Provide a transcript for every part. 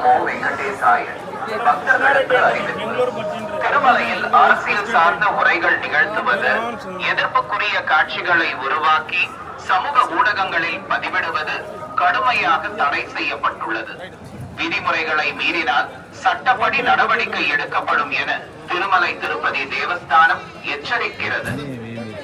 நமோ வெங்கடேசாய பக்தர்களுக்கு அறிவிப்பு. திருமலையில் அரசியல் சார்ந்த உரைகள் நிகழ்த்துவது எதிர்ப்புக்குரிய காட்சிகளை உருவாக்கி சமூக ஊடகங்களில் பதிவிடுவது கடுமையாக தடை செய்யப்பட்டுள்ளது. விதிமுறைகளை மீறினால் சட்டப்படி நடவடிக்கை எடுக்கப்படும் என திருமலை திருப்பதி தேவஸ்தானம் எச்சரிக்கிறது.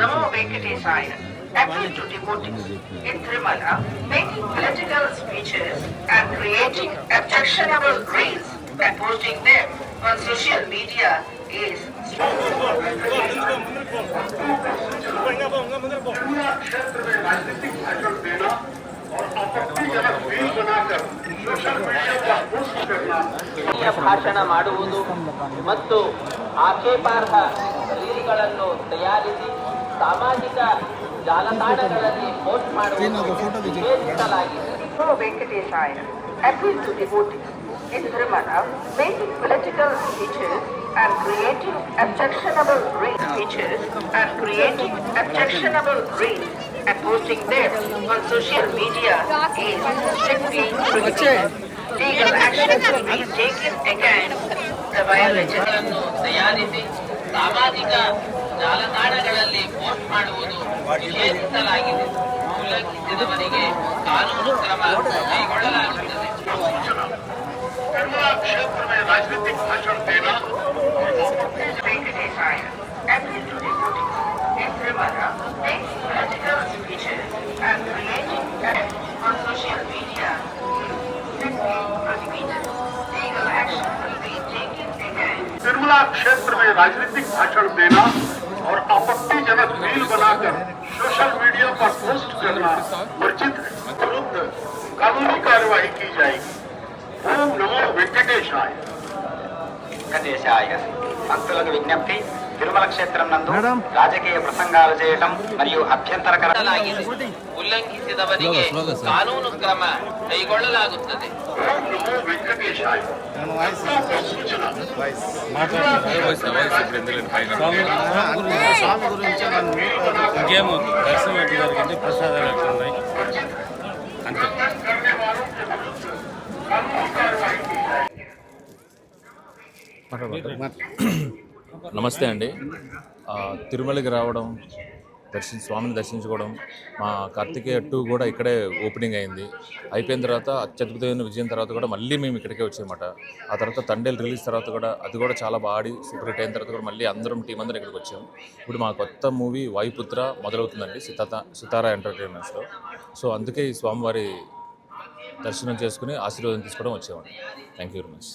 நமோ வெங்கடேசாயன் appeal to devotees in Trimala, making political speeches and creating objectionable reels and posting them on social media is क्षेत्र में राजनीतिक भाषण देना और आपत्तिजनक रील बनाकर सोशल मीडिया पर पोस्ट करना ರಾಜಕೀಯ ಭಾಷಣ ಮಾಡುವುದು ಮತ್ತು ಆಕ್ಷೇಪಾರ್ಹ ರೀಲ್ಗಳನ್ನು ತಯಾರಿಸಿ ಸಾಮಾಜಿಕ ಜಾಲತಾಣಗಳಲ್ಲಿ ಪೋಸ್ಟ್ ಮಾಡುವುದು ನಿಷೇಧಿಸಲಾಗಿದೆ Namo Venkatesaya appeal to devotees in Trimala, making political speeches and creating objectionable reels speeches and creating objectionable reels and posting them on social media is strictly prohibited. Legal action will be taken against the violators. ಗಳನ್ನು ತಯಾರಿಸಿ ಸಾಮಾಜಿಕ ಜಾಲತಾಣಗಳಲ್ಲಿ post ಮಾಡುವುದು ನಿಷೇಧಿಸಲಾಗಿದೆ ಉಲ್ಲಂಘಿಸಿದವರಿಗೆ ಕಾನೂನು ಕ್ರಮ ಕೈಗೊಳ್ಳಲಾಗುತ್ತದೆ निर्मला क्षेत्र में राजनीतिक भाषण देना Venkatesaya appeal to devotees in Trimala, making political speeches and creating ads on social media is strictly prohibited. Legal action will be taken against Nirmala क्षेत्र में राजनीतिक भाषण देना और आपत्ति जनक रील बनाकर सोशल मीडिया पर पोस्ट करना वर्जित विरुद्ध कानूनी कार्रवाई की जाएगी। ओम नमो वेंकटेशाय। వెంకటేశాయ భక్తులకు విజ్ఞప్తి తిరుమల క్షేత్రం నందు రాజకీయ ప్రసంగాలు చేయటం మరియు అభ్యంతరకర ఉల్లంఘించదవరిగే కానూను క్రమ కైగొಳ್ಳలాగుతుంది వెంకటేశాయ. సూచన. ఇంకేమో దర్శనం ఎట్లా జరిగింది ప్రసాదాలు ఎట్లున్నాయి అంతే నమస్తే అండి. తిరుమలకి రావడం దర్శించి స్వామిని దర్శించుకోవడం మా కార్తికేయ టూ కూడా ఇక్కడే ఓపెనింగ్ అయింది. అయిపోయిన తర్వాత అత్యద్భుతమైన విజయం తర్వాత కూడా మళ్ళీ మేము ఇక్కడికే వచ్చామాట ఆ తర్వాత తండేలు రిలీజ్ తర్వాత కూడా అది కూడా చాలా బాగా ఆడి సూపర్ హిట్ అయిన తర్వాత కూడా మళ్ళీ అందరం టీం అందరం ఇక్కడికి వచ్చాము ఇప్పుడు మా కొత్త మూవీ వాయుపుత్ర మొదలవుతుందండి సితాత సితారా ఎంటర్టైన్మెంట్స్లో సో అందుకే ఈ స్వామివారి దర్శనం చేసుకుని ఆశీర్వాదం తీసుకోవడం వచ్చామండి థ్యాంక్ యూ వెరీ మచ్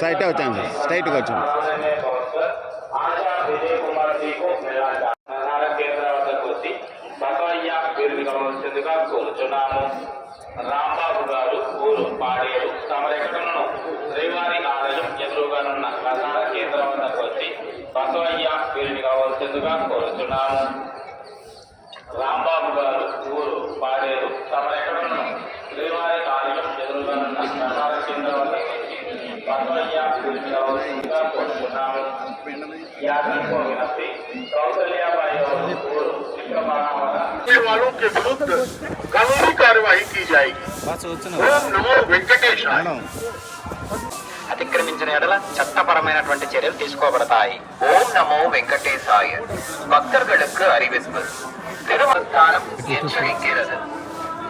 సైటే వచ్చాను సార్ స్ట్రైట్గా వచ్చాను రాంబాబు గారు ఊరు పాడేరు తమరెక్కడను శ్రీవారి ఆలయం ఎదురుగానున్న ప్రధాన కేంద్రం వద్దకు వచ్చి. బసవయ్య వీరిని కావాల్సిందిగా కోరుతున్నాము రామ वालों के विरुद्ध कानूनी कार्यवाही की जाएगी బస్సు వచ్చిన ओम नमो वेंकटेशाय మేడం అతిక్రమించిన ఎడల చట్టపరమైనటువంటి చర్యలు తీసుకోబడతాయి ஓம் நமோ வெங்கடேசாய பக்தர்களுக்கு அறிவிப்பு திருமஸ்தானம் எச்சரிக்கிறது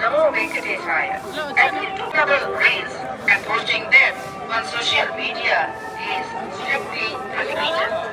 Namo Venkatesaya appeal to double reels and posting them on social media is strictly prohibited.